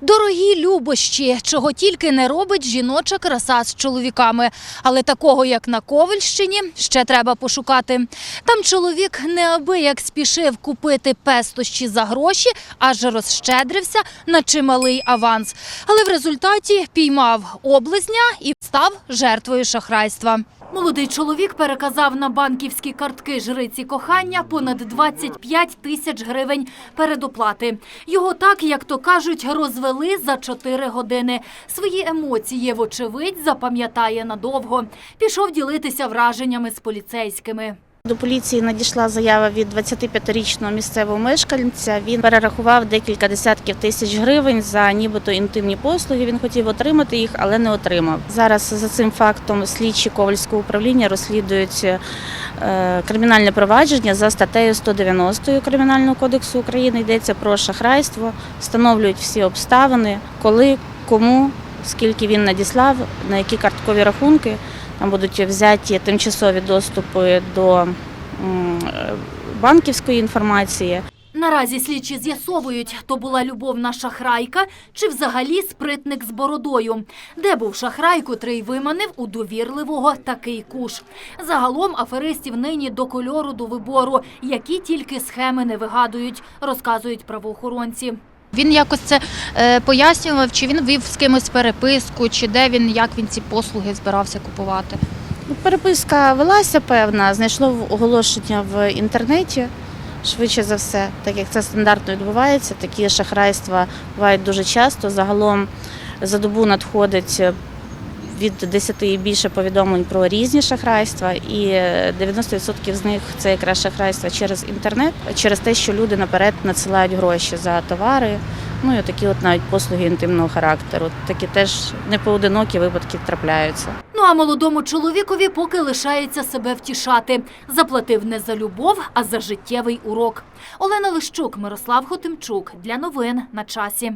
Дорогі любощі, чого тільки не робить жіноча краса з чоловіками. Але такого, як на Ковельщині, ще треба пошукати. Там чоловік неабияк спішив купити пестощі за гроші, аж розщедрився на чималий аванс. Але в результаті піймав облизня і став жертвою шахрайства. Молодий чоловік переказав на банківські картки жриці кохання понад 25 тисяч гривень передоплати. Його так, як то кажуть, розвели за 4 години. Свої емоції, вочевидь, запам'ятає надовго. Пішов ділитися враженнями з поліцейськими. До поліції надійшла заява від 25-річного місцевого мешканця. Він перерахував декілька десятків тисяч гривень за нібито інтимні послуги. Він хотів отримати їх, але не отримав. Зараз за цим фактом слідчі Ковальського управління розслідують е, кримінальне провадження за статтею 190 Кримінального кодексу України. Йдеться про шахрайство, встановлюють всі обставини, коли, кому, скільки він надіслав, на які карткові рахунки. Будуть взяті тимчасові доступи до е, банківської інформації. Наразі слідчі з'ясовують, то була любовна шахрайка чи взагалі спритник з бородою. Де був шахрай, котрий виманив у довірливого такий куш. Загалом аферистів нині до кольору до вибору, які тільки схеми не вигадують, розказують правоохоронці. Він якось це е, пояснював, чи він вів з кимось переписку, чи де він, як він ці послуги збирався купувати. Ну, Переписка велася певна, знайшло оголошення в інтернеті. Швидше за все, так як це стандартно відбувається, такі шахрайства бувають дуже часто. Загалом за добу надходить від 10 і більше повідомлень про різні шахрайства, і 90% з них це якраз шахрайства через інтернет, через те, що люди наперед надсилають гроші за товари. Ну і такі от навіть послуги інтимного характеру. Такі теж непоодинокі випадки трапляються. Ну а молодому чоловікові поки лишається себе втішати. Заплатив не за любов, а за життєвий урок. Олена Лищук, Мирослав Хотимчук. Для новин на часі.